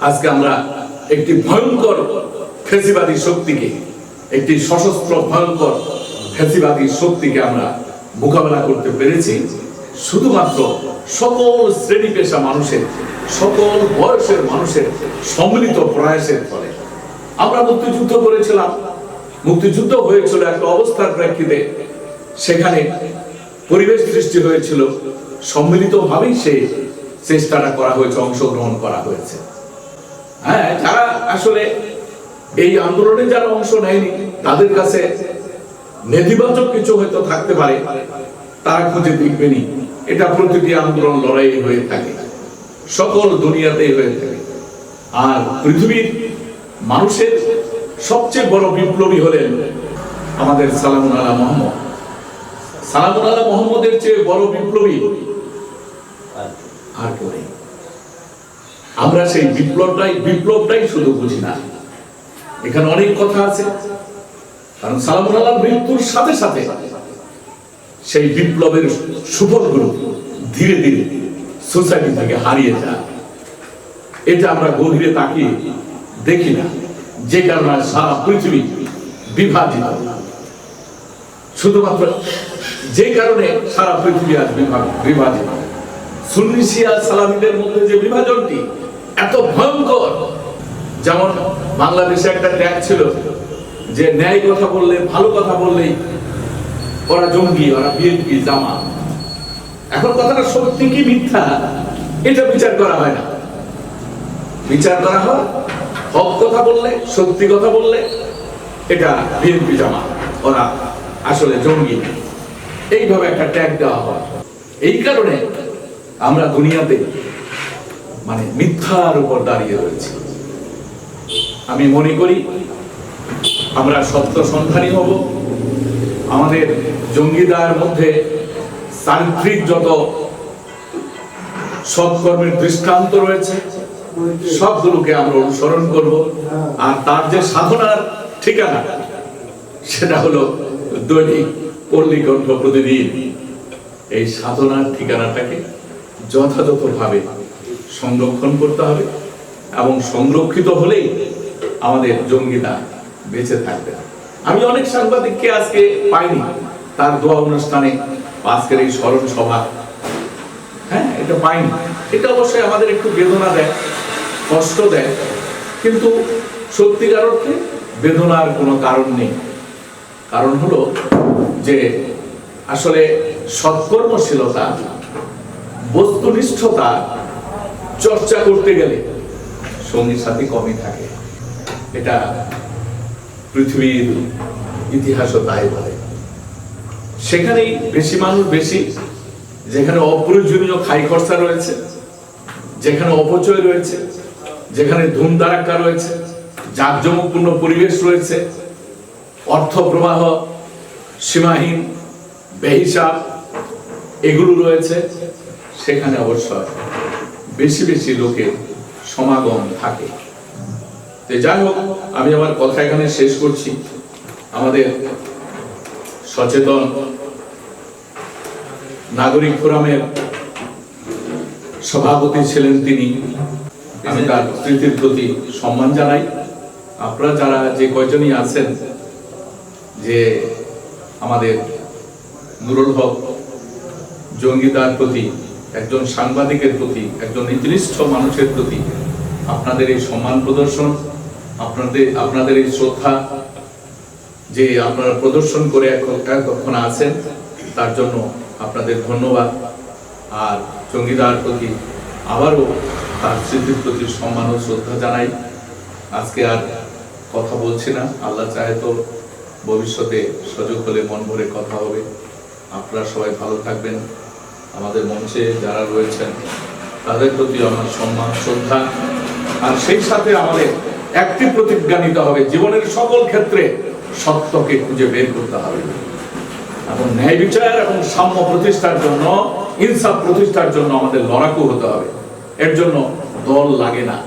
আজকে আমরা একটি ভয়ঙ্কর ফেসিবাদী শক্তিকে, একটি সশস্ত্র ভয়ঙ্কর ফেসিবাদী শক্তিকে আমরা মোকাবেলা করতে পেরেছি। শুধুমাত্র সকল শ্রেণি পেশা মানুষের, সকল বয়সের মানুষের সম্মিলিত প্রয়াসের ফলে। আমরা মুক্তিযুদ্ধ করেছিলাম। মুক্তিযুদ্ধ হয়েছিল একটা অবস্থার প্রেক্ষিতে। সেখানে পরিবেশ সৃষ্টি হয়েছিল। সম্মিলিতভাবেই সেই চেষ্টাটা করা হয়েছে, অংশগ্রহণ করা হয়েছে। হ্যাঁ যারা আসলে এই আন্দোলনে যারা অংশ নেয়নি, তাদের কাছে নেতিবাচক কিছু হয়তো থাকতে পারে, তারা খুঁজে দেখবেনি এটা প্রতিটি আন্দোলন লড়াই হয়ে থাকে। সকল দুনিয়াতেই হয়ে থাকে। আর পৃথিবীর মানুষের সবচেয়ে বড় বিপ্লবী হলেন আমাদের সালামুন আলা মোহাম্মদ। সালামুন আলা মোহাম্মদের চেয়ে বড় বিপ্লবী আর কেউ নেই। আমরা সেই বিপ্লবটাই বিপ্লবটাই শুধু বুঝি না। এখানে অনেক কথা আছে। কারণ সালামুন আল্লাহ মৃত্যুর সাথে সাথে সেই বিপ্লবের সুফলগুলো ধীরে ধীরে সোসাইটি থেকে হারিয়ে যায়। এটা আমরা গভীরে তাকিয়ে দেখি না। যে কারণে সারা পৃথিবী বিভাজিত। শুধুমাত্র যে কারণে সারা পৃথিবী আজ বিভাজিত। সুন্নি শিয়া মধ্যে যে বিভাজনটি এত ভয়ঙ্কর, যেমন বাংলাদেশে একটা ট্যাগ ছিল যে ন্যায় কথা বললে, ভালো কথা বললেই ওরা জঙ্গি, ওরা বিএনপি জামা এখন কথাটা সত্যি কি মিথ্যা? এটা বিচার করা হয় না। বিচার করা হয়, হক কথা বললে, সত্যি কথা বললে, এটা বিএনপি জামা ওরা আসলে জঙ্গি। এইভাবে একটা ট্যাগ দেওয়া হয়। এই কারণে আমরা দুনিয়াতে মানে মিথ্যার উপর দাঁড়িয়ে রয়েছি। আমি মনে করি আমরা সত্য সন্ধানী হব। আমাদের জঙ্গিদার মধ্যে চারিত্রিক যত সৎকর্মের দৃষ্টান্ত রয়েছে, সবগুলোকে আমরা অনুসরণ করব। আর তার যে সাধনার ঠিকানা, সেটা হলো দৈনিক পল্লীকণ্ঠ প্রতিদিন। এই সাধনার ঠিকানাটাকে যথাযথভাবে সংরক্ষণ করতে হবে এবং সংরক্ষিত হলেই আমাদের জঙ্গিতা বেঁচে থাকবে। আমি অনেক সাংবাদিককে আজকে পাইনি, তার দোয়া অনুষ্ঠানে আজকের এই স্মরণ সভা। হ্যাঁ এটা পাইনি। এটা অবশ্যই আমাদের একটু বেদনা দেয়, কষ্ট দেয়, কিন্তু সত্যিকার অর্থে বেদনার কোনো কারণ নেই। কারণ হলো যে আসলে সৎকর্মশীলতা বস্তুনিষ্ঠতা চর্চা করতে গেলে সঙ্গীর সাথে কমই থাকে। এটা পৃথিবীর ইতিহাসও তাই বলে। সেখানেই বেশি মানুষ বেশি, যেখানে অপ্রয়োজনীয় খাই খরচা রয়েছে, যেখানে অপচয় রয়েছে, যেখানে ধুমধারাক্কা রয়েছে, জাঁকজমকপূর্ণ পরিবেশ রয়েছে, অর্থ প্রবাহ, সীমাহীন, বেহিসাব, এগুলো রয়েছে। সেখানে অবশ্যই বেশি বেশি লোকের সমাগম থাকে। তো যাই হোক, আমি আমার কথা এখানে শেষ করছি। আমাদের সচেতন নাগরিক ফোরামের সভাপতি ছিলেন তিনি। আমি তার স্মৃতির প্রতি সম্মান জানাই। আপনারা যারা যে কয়জনই আছেন, যে আমাদের নুরুল হক জঙ্গিতার প্রতি একজন সাংবাদিকের প্রতি, একজন নীতিনিষ্ঠ মানুষের প্রতি আপনাদের এই সম্মান প্রদর্শন, আপনাদের আপনাদের এই শ্রদ্ধা যে আপনারা প্রদর্শন করে এখন- আছেন, তার জন্য আপনাদের ধন্যবাদ। আর জঙ্গিদার প্রতি আবারও তার স্মৃতির প্রতি সম্মান ও শ্রদ্ধা জানাই। আজকে আর কথা বলছি না। আল্লাহ চাহে তো ভবিষ্যতে সুযোগ হলে মন ভরে কথা হবে। আপনারা সবাই ভালো থাকবেন। আমাদের মঞ্চে যারা রয়েছেন, তাদের প্রতি আমার সম্মান, শ্রদ্ধা। আর সেই সাথে আমাদের একটি প্রতিজ্ঞা নিতে হবে, জীবনের সকল ক্ষেত্রে সত্যকে খুঁজে বের করতে হবে। এবং ন্যায় বিচার এবং সাম্য প্রতিষ্ঠার জন্য, ইনসাফ প্রতিষ্ঠার জন্য আমাদের লড়াকু হতে হবে। এর জন্য দল লাগে না।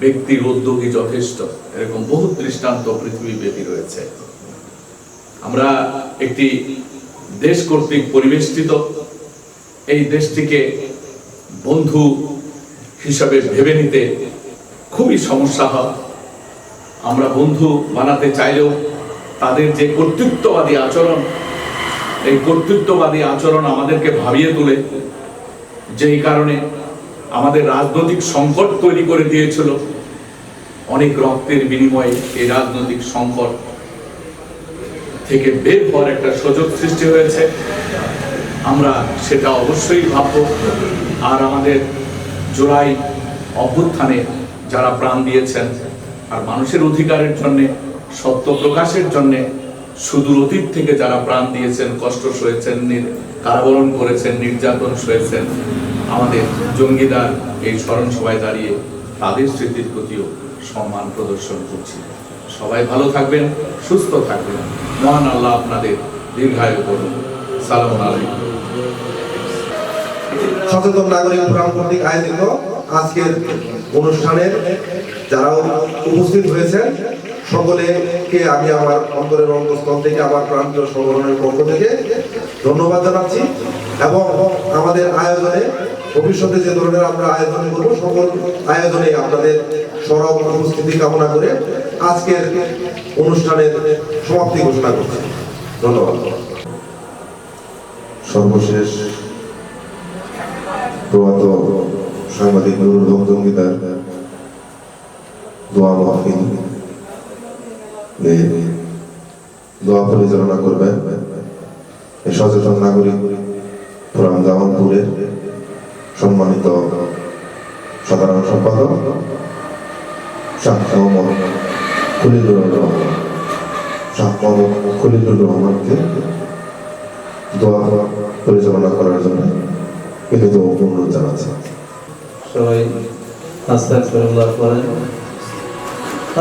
ব্যক্তির উদ্যোগী যথেষ্ট। এরকম বহু দৃষ্টান্ত পৃথিবী ব্যাপী রয়েছে। আমরা একটি দেশ কর্তৃক পরিবেষ্টিত এই দেশটিকে বন্ধু হিসাবে ভেবে নিতে খুবই সমস্যা হয়। আমরা বন্ধু বানাতে চাইলেও তাদের যে কর্তৃত্ববাদী আচরণ, এই কর্তৃত্ববাদী আচরণ আমাদেরকে ভাবিয়ে তোলে, যেই কারণে আমাদের রাজনৈতিক সংকট তৈরি করে দিয়েছিল। অনেক রক্তের বিনিময়ে এই রাজনৈতিক সংকট থেকে বের হওয়ার একটা সুযোগ সৃষ্টি হয়েছে। আমরা সেটা অবশ্যই ভাবব। আর আমাদের জোড়াই অভ্যুত্থানে যারা প্রাণ দিয়েছেন, আর মানুষের অধিকারের জন্য, সত্য প্রকাশের জন্যে, সুদূর অতীত থেকে যারা প্রাণ দিয়েছেন, কষ্ট সয়েছেন কারাবরণ করেছেন, নির্যাতন সয়েছেন, আমাদের জঙ্গিদার এই স্মরণ সভায় দাঁড়িয়ে তাদের স্মৃতির প্রতিও সম্মান প্রদর্শন করছি। সবাই ভালো থাকবেন, সুস্থ থাকবেন। মহান আল্লাহ আপনাদের দীর্ঘায়ু করুন। সালাম আলাইকুম। সচেতন নাগরিক ফোরাম কর্তৃক আয়োজিত আজকের অনুষ্ঠানের যারা উপস্থিত হয়েছেন সকলেকে আমি আমার অন্তরের অন্তঃস্থল থেকে, আমার প্রান্তীয় সংগঠনের পক্ষ থেকে ধন্যবাদ জানাচ্ছি এবং আমাদের আয়োজনে, ভবিষ্যতে যে ধরনের আমরা আয়োজন করব, সকল আয়োজনে আপনাদের সরব উপস্থিতি কামনা করে আজকের অনুষ্ঠানের সমাপ্তি ঘোষণা করছি। ধন্যবাদ। সর্বশেষ প্রয়াত সাংবাদিক নুরুল হক জঙ্গিদার দোয়া মাহফিল দোয়া পরিচালনা করবেন এই সচেতন নাগরিক ফোরাম জামালপুরের সম্মানিত সাধারণ সম্পাদক শাহ মোহাম্মদ খলিলুর রহমান। শাহ মোহাম্মদ খলিলুর রহমানকে দোয়া পরিচালনা করার জন্য বিনীত অনুরোধ জানাচ্ছি সবাই আস্তাগফিরুল্লাহ করেন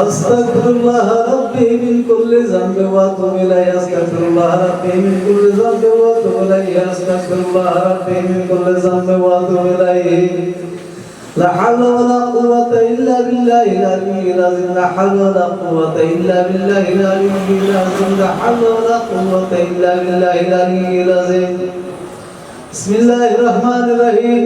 আস্তাগফিরুল্লাহ রাব্বি মিন কুল্লি যামবি ওয়া আতুবু ইলাইহি, আস্তাগফিরুল্লাহ রাব্বি মিন কুল্লি যামবি ওয়া আতুবু ইলাইহি, আস্তাগফিরুল্লাহ রাব্বি মিন কুল্লি যামবি ওয়া আতুবু ইলাইহি। لا حول ولا قوة إلا بالله العلي العظيم. لا حول ولا قوة إلا بالله العلي العظيم. لا حول ولا قوة إلا بالله العلي العظيم. بسم الله الرحمن الرحيم.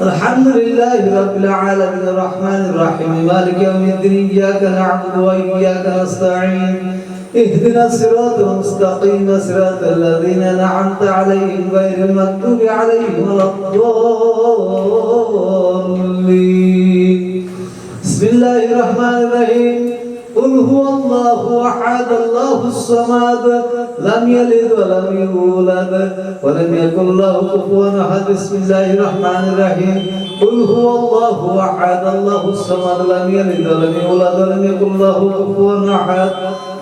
الحمد لله رب العالمين. الرحمن الرحيم. مالك يوم الدين. إياك نعبد وإياك نستعين. اهدنا الصراط المستقيم صراط الذين أنعمت عليهم غير المغضوب عليهم ولا الضالين. بسم الله الرحمن الرحيم. قل هو الله أحد الله الصمد لم يلد ولم يولد ولم يكن له كفوا أحد. بسم الله الرحمن الرحيم. قل هو الله أحد الله الصمد لم يلد ولم يولد ولم يكن له كفوا أحد.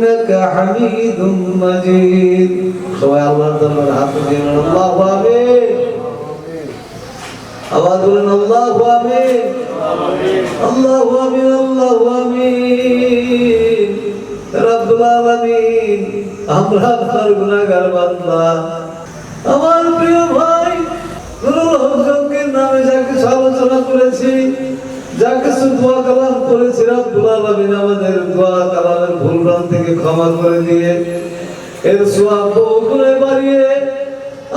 ইন্নাকা হামিদুম মাজিদ সবাই আল্লাহর দরবারে হাত দিয়ে আল্লাহু আমিন। আওয়াজ বলেন, আল্লাহু আমিন। আল্লাহু আমিন আল্লাহু আমিন। রব্বুল আলামিন। আমরা আপনার গুনাহগার বান্দা। আমার প্রিয় ভাই, নুরুল হক নামে যাকে আলোচনা করেছি যা কিছু দোয়া কালাম করেছি রব্বুল আলামিন আমাদের দোয়া কালামের ভুল ভ্রান্তি থেকে ক্ষমা করে দিয়ে এর সোয়াব বহুগুণে বাড়িয়ে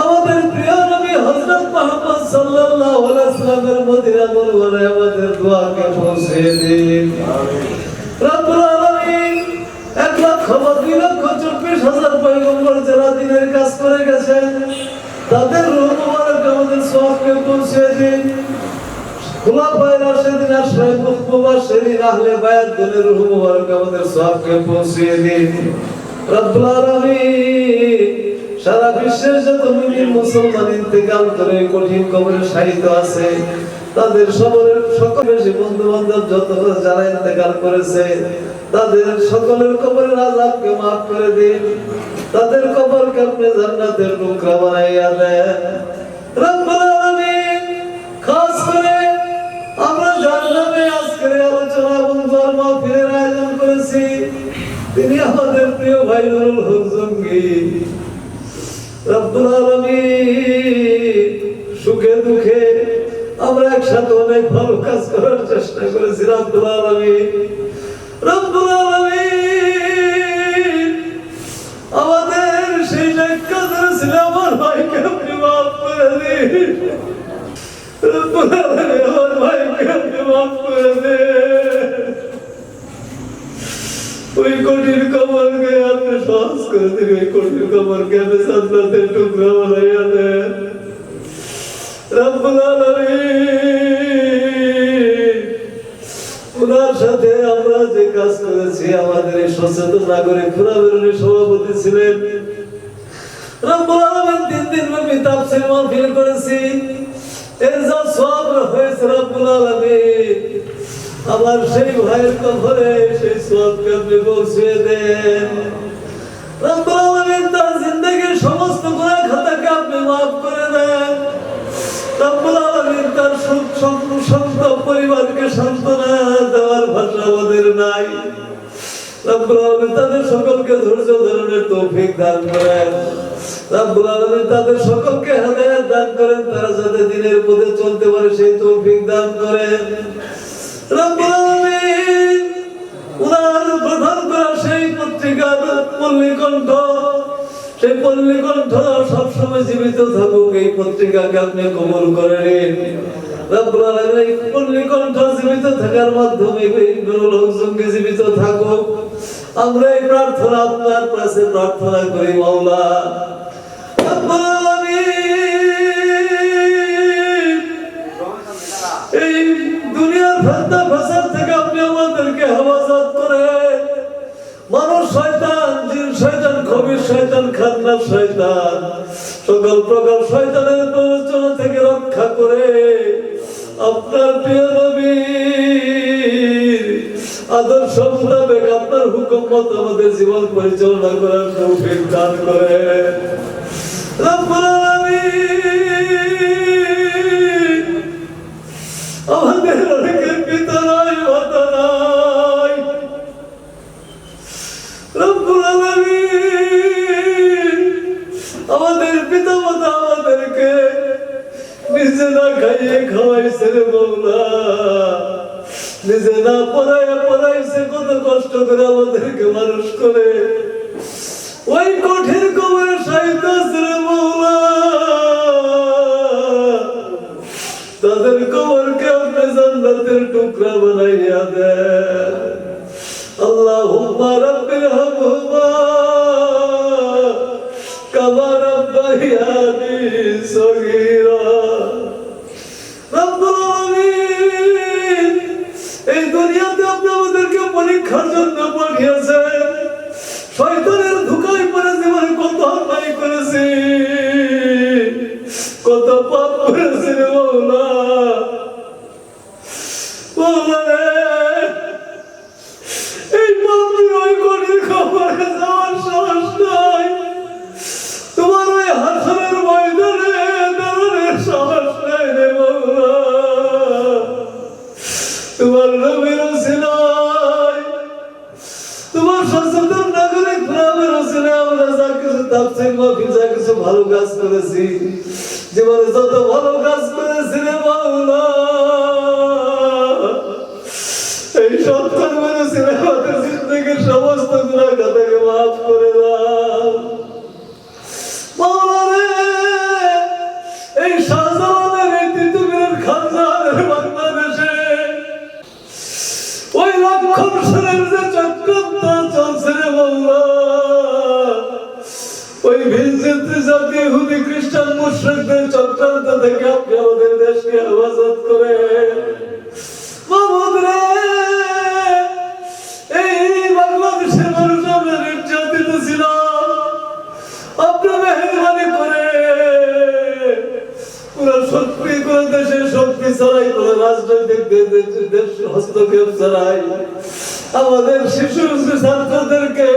আমাদের প্রিয় নবী হযরত মুহাম্মদ সাল্লাল্লাহু আলাইহি সাল্লামের মদিনা মুনওয়ারায় আমাদের দোয়াকে পৌঁছে দিন রব্বুল আলামিন এক লক্ষ দুই লক্ষ চব্বিশ হাজার পয়গম্বর যারা দিনের কাজ করে গেছেন, তাদের রূহ আমাদের সবকে পৌঁছে দিন। খোলাফায়ে রাশিদিন আশরাফ মুবাশশিরিন আহলে বায়াত দলের রূহ মুবারক আমাদের সবকে পৌঁছে দিন। রব্বুল আলামিন, সারা বিশ্বের যত মুমিন মুসলমান ইন্তেকাল করে কঠিন কবরে শায়িত আছে, তাদের সকলের সকল বেশি বন্ধু বান্ধব যত যারা ইন্তেকাল করেছে, তাদের সকলের কবরের আযাবকে মাফ করে দিন। তাদের কবরকে আপনি জান্নাতের টুকরা বানাইয়া দেন। রব্বুল তিনি আমাদের প্রিয় ভাই জঙ্গি। রব্বুল আলামিন সুখে দুঃখে আমরা একসাথে অনেক ভালো কাজ করার চেষ্টা করেছি, রব্বুল আলামিন। রব্বুল আলামিন, আমাদের সেই ছিল আমার ভাইকে আপনি মাফ করে দিন। আমার ভাইকে আপনি মাফ করে দিন। ওই কঠিন কবরকে আপনি সহজ করে দিন, ওই কঠিন কবরকে আপনি টুকরা বানাইয়া দেন। রব্বুল ওনার সাথে আমরা যে কাজ করেছি, আমাদের এই সচেতন নাগরিক সভাপতি ছিলেন। রব্বুল তিন দিন ব্যাপী তাফসীর মাহফিল করেছি। এর যা সওয়াব হয়েছে রব্বুল আমার সেই ভাইয়ের কবরে সেই সওয়াবকে আপনি পৌঁছে দেন। তার পরিবারকে দেওয়ার তাদের সকলকে ধৈর্য তৌফিক দান করেন। তাদের সকলকে দান করেন, তারা যাতে দিনের পথে চলতে পারে। জীবিত থাকুক এই পত্রিকাকে আপনি কবল করে নিন। পল্লীকণ্ঠ জীবিত থাকার মাধ্যমে জঙ্গি জীবিত থাকুক। আমরা এই প্রার্থনা, আপনার কাছে প্রার্থনা করি, মাওলা। দুনিয়ার ফেতনা থেকে আপনি আমাদেরকে হেফাজত করেন। মানুষ শয়তান, জিন শয়তান কবির শয়তান খান্নার শয়তান। সকল প্রকার শয়তানের প্রবচনা থেকে রক্ষা করে আপনার প্রিয় নবীর আদর্শ মোতাবেক আপনার হুকুম মতো আমাদের জীবন পরিচালনা করার তৌফিক দান করে রব্বুল আলামিন। আপনি টুকরা বানাইয়া দেন আল্লাহুম্মা রাব্বির হামহুমা কামা রাব্বায়ানি সগীরা রব্বুল আলামিন এই দুনিয়াতে আপনি আমাদেরকে পরীক্ষার জন্য পাঠিয়েছেন। শয়তানের ধোঁকায় পড়ে জীবনে কত অন্যায় করেছি। কত পাপ করেছি মৌলা তাফসীর মাহফিল যা কিছু ভালো কাজ করেছি। জীবনে যত ভালো কাজ করেছি রে এই সত্তর মেরেছিল আমাদের জিন্দগির সমস্ত গুণা কথাকে মাফ করে দাও। মাওলা রে বাংলাদেশে। ওই লক্ষণ সেনের জাতি ইহুদি খ্রিস্টান মুশরিকদের চক্রান্ত থেকে আপনি আমাদের দেশকে হেফাজত করে। এই মানুষ করে। পুরো শক্তি শক্তি রাজনৈতিক দেশ হস্তক্ষেপ ছাড়াই আমাদের শিশু ছাত্রদেরকে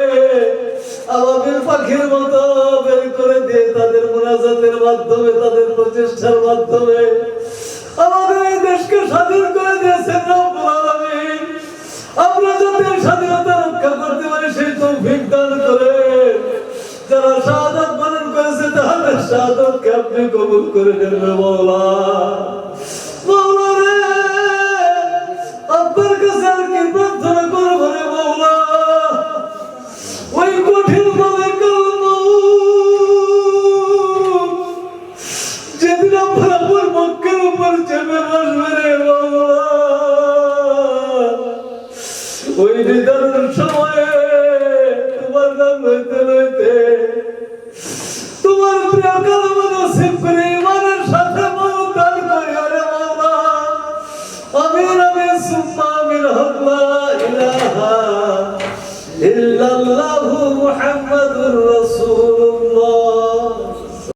আবাবিল পাখির মতো বের করে দিয়ে তাদের মোনাজাতের মাধ্যমে, তাদের প্রচেষ্টার মাধ্যমে আমাদের এই দেশকে স্বাধীন করে দিয়েছেন আমরা যাতে স্বাধীনতা রক্ষা করতে পারি, সেই তৌফিক দান করে। যারা শাহাদাত বরণ করেছে, তাদের শাহাদাতকে আপনি কবুল করে নেবে মৌলা মৌলা রে, আপনার কাছে আর কি প্রার্থনা উপর চেপে বসবে রে ওই নিদারুণ সময়ে তোমার নাম লইতে লইতে তোমার প্রিয় কালমা নসিব করে সাথে মমতার করে, আরে মাওলা আমির আমি সুম্মা, আমির হক, লা ইলাহা ইল্লাল্লাহু মুহাম্মাদুর রাসূল